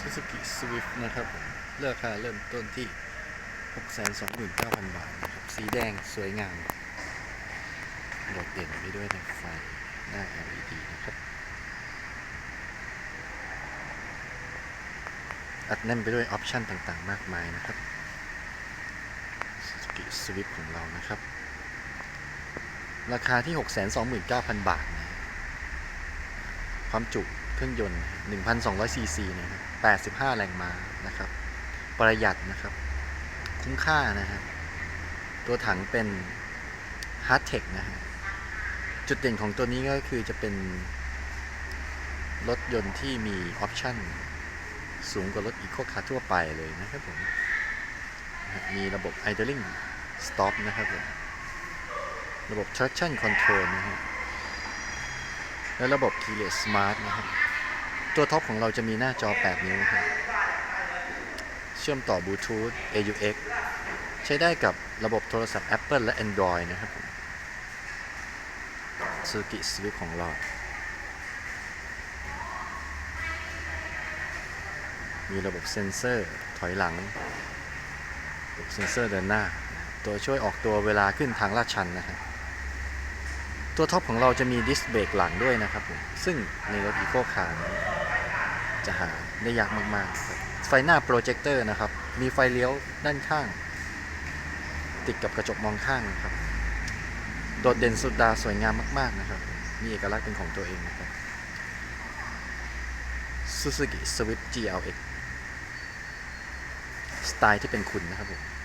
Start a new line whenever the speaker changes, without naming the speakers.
Suzuki Swift นะครับราคาเริ่มต้นที่ 629,000 บาทนะครับ สีแดงสวยงามโดดเด่นไปด้วยในไฟหน้า LED นะครับ อัดแน่นไปด้วยออปชันต่างๆ มากมายนะครับ Suzuki Swift ของเรานะครับ ราคาที่ 629,000 บาทนะความจุเครื่องยนต์ 1,200ซีซีนะฮะ 85 แรงม้านะครับ ประหยัดนะครับ คุ้มค่านะฮะตัวถังเป็น Hard Tech นะฮะจุดเด่นของตัวนี้ก็คือจะเป็นรถยนต์ที่มีออปชั่นสูงกว่ารถ Eco Car ทั่วไปเลยนะครับผมมีระบบ idling stop นะครับผม ระบบ traction control นะฮะและระบบ keyless smart นะครับ ตัวท็อปของเราจะมีหน้าจอ 8 นิ้วครับเชื่อมต่อบลูทูธ AUX ใช้ได้กับระบบโทรศัพท์ Apple และ Android นะครับผม Suzuki Swift ของเรา มีระบบเซ็นเซอร์ถอยหลัง ระบบเซ็นเซอร์เดินหน้า ตัวช่วยออกตัวเวลาขึ้นทางลาดชันนะครับ ตัวท็อปของเราจะมีดิสเบรกหลังด้วยนะครับผมซึ่งในรถ Eco Car นี้จะหาได้ยากมากๆครับไฟหน้าโปรเจคเตอร์นะครับ มีไฟเลี้ยวด้านข้าง ติดกับกระจกมองข้างนะครับ โดดเด่นสุดดาสวยงามมากๆนะครับ มีเอกลักษณ์เป็นของตัวเองนะครับ Suzuki Swift GLX สไตล์ที่เป็นคุณนะครับผม